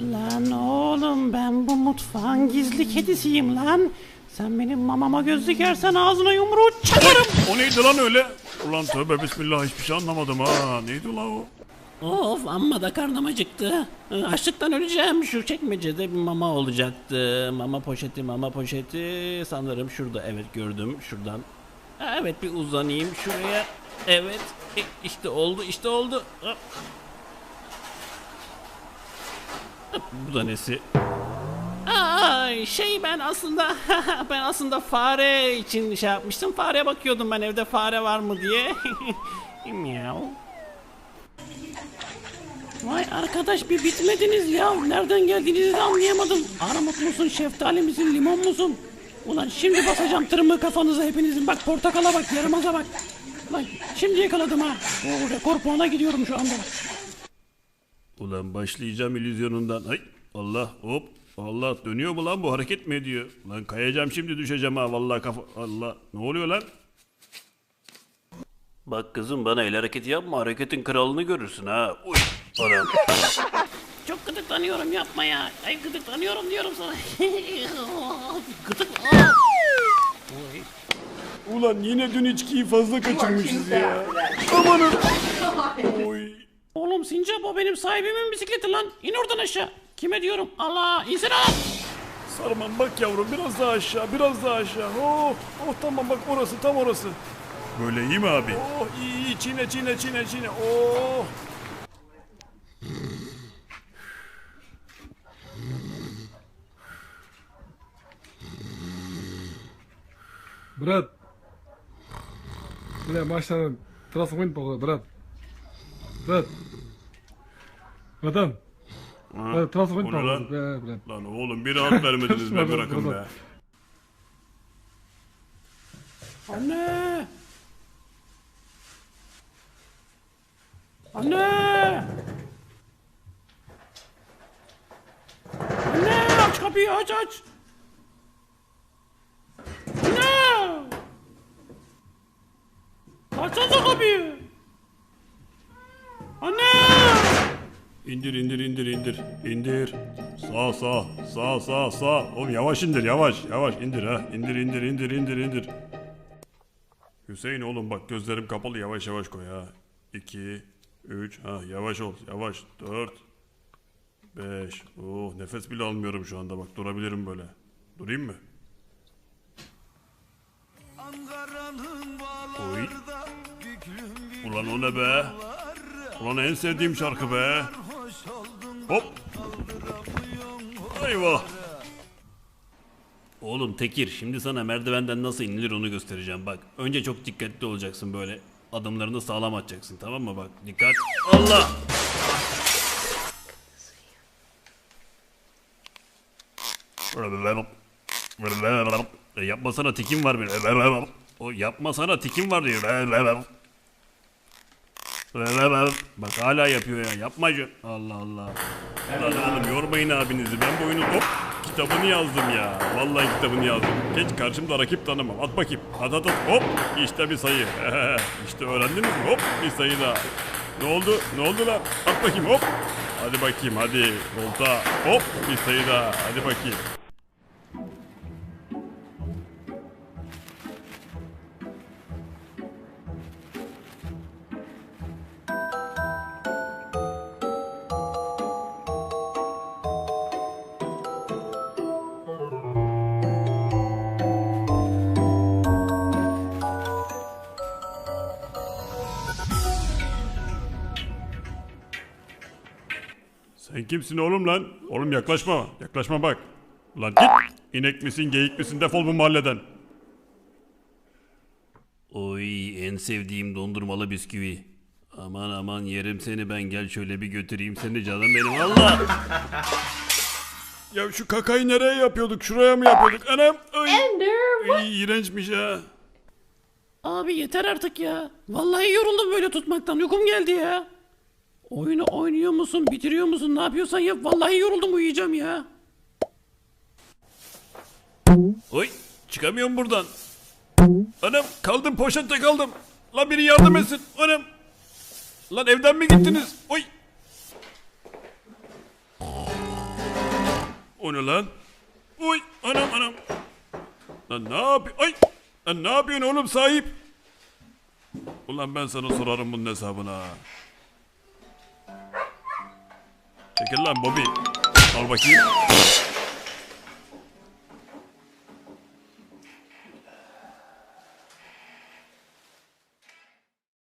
Lan oğlum ben bu mutfağın gizli kedisiyim lan. Sen benim mamama göz dikersen ağzına yumruğu çakarım. O neydi lan öyle? Ulan tövbe bismillah hiçbir şey anlamadım ha. Neydi lan o? Of amma da karnım acıktı. Açlıktan öleceğim. Şu çekmecede bir mama olacaktı. Mama poşeti mama poşeti. Sanırım şurada evet gördüm şuradan. Evet bir uzanayım şuraya. Evet e, işte oldu işte oldu. Bu da nesi? Ay şey ben aslında ben aslında fare için şey yapmıştım. Fareye bakıyordum ben evde fare var mı diye. Miau. Vay arkadaş bir bitmediniz ya. Nereden geldiğinizi de anlayamadım. Armut musun, şeftali misin, limon musun? Ulan şimdi basacağım tırmığı kafanıza hepinizin. Bak portakala bak, yarımaza bak. Lan şimdi yakaladım ha. Oo, rekor puana gidiyorum şu anda. Ulan başlayacağım illüzyonundan. Ay Allah hop. Allah dönüyor mu lan bu hareket mi ediyor? Lan kayacağım şimdi düşeceğim ha vallahi kafa. Allah ne oluyor lan? Bak kızım bana el hareketi yapma hareketin kralını görürsün ha. Uy. Anam. Çok gıdıklanıyorum yapma ya. Ay gıdıklanıyorum diyorum sana. Gıdık. Aa! Oy. Ulan yine dün içkiyi fazla kaçırmışız ya. Amanın. Oy. Oğlum Sincap o benim sahibimin bisikleti lan. İn oradan aşağı. Kime diyorum? Allah insene lan. Sarman bak yavrum biraz daha aşağı biraz daha aşağı. Oh, oh tamam bak orası tam orası. Böyle iyi mi abi? Oh iyi iyi çiğne çiğne çiğne çiğne. Oh. Брат. Бля, машина трансформит, походу, брат. Брат. Kadın. Ha, Transferin onu lan, lan. lan oğlum bir rahat vermediniz be bırakın be. Anne! Anne! Anne aç kapıyı aç aç! Anne! Açsana kapıyı! Anne! İndir indir indir indir. İndir. Sağ sağ sağ sağ sağ. Oğlum yavaş indir yavaş yavaş indir ha. İndir indir indir indir indir. Hüseyin oğlum bak gözlerim kapalı yavaş yavaş koy ha. 2 3 ha yavaş ol yavaş 4 5 Oh nefes bile almıyorum şu anda bak durabilirim böyle. Durayım mı? Oy. Ulan o ne be? Ulan en sevdiğim şarkı be. Hop. Eyvah. Oğlum Tekir şimdi sana merdivenden nasıl inilir onu göstereceğim bak. Önce çok dikkatli olacaksın böyle. Adımlarını sağlam atacaksın tamam mı bak. Dikkat. Allah. Yapmasana tikim var benim. O yapmasana tikim var diyor. Bak hala yapıyor ya. Yapma şu. Allah Allah. Lan oğlum yormayın abinizi. Ben bu oyunu hop kitabını yazdım ya. Vallahi kitabını yazdım. Geç karşımda rakip tanımam. At bakayım. At at at. Hop. İşte bir sayı. işte öğrendiniz mi? Hop bir sayı daha. Ne oldu? Ne oldu lan? At bakayım hop. Hadi bakayım hadi. Volta. Hop bir sayı daha. Hadi bakayım. Sen kimsin oğlum lan? Oğlum yaklaşma. Yaklaşma bak. Lan git. İnek misin geyik misin defol bu mahalleden. Oy en sevdiğim dondurmalı bisküvi. Aman aman yerim seni ben gel şöyle bir götüreyim seni canım benim Allah. ya şu kakayı nereye yapıyorduk? Şuraya mı yapıyorduk? Anam. Ay. Ay, iğrençmiş ha. Abi yeter artık ya. Vallahi yoruldum böyle tutmaktan. Uykum geldi ya. Oyunu oynuyor musun, bitiriyor musun, ne yapıyorsan yap. Vallahi yoruldum uyuyacağım ya. Oy çıkamıyorum buradan. Anam kaldım poşette kaldım. Lan biri yardım etsin. Anam. Lan evden mi gittiniz? Oy. O ne lan? Uy anam anam. Lan ne yapıyor? Ay! Lan ne yapıyorsun oğlum sahip? Ulan ben sana sorarım bunun hesabını ha. Çekil lan Bobby. Al bakayım.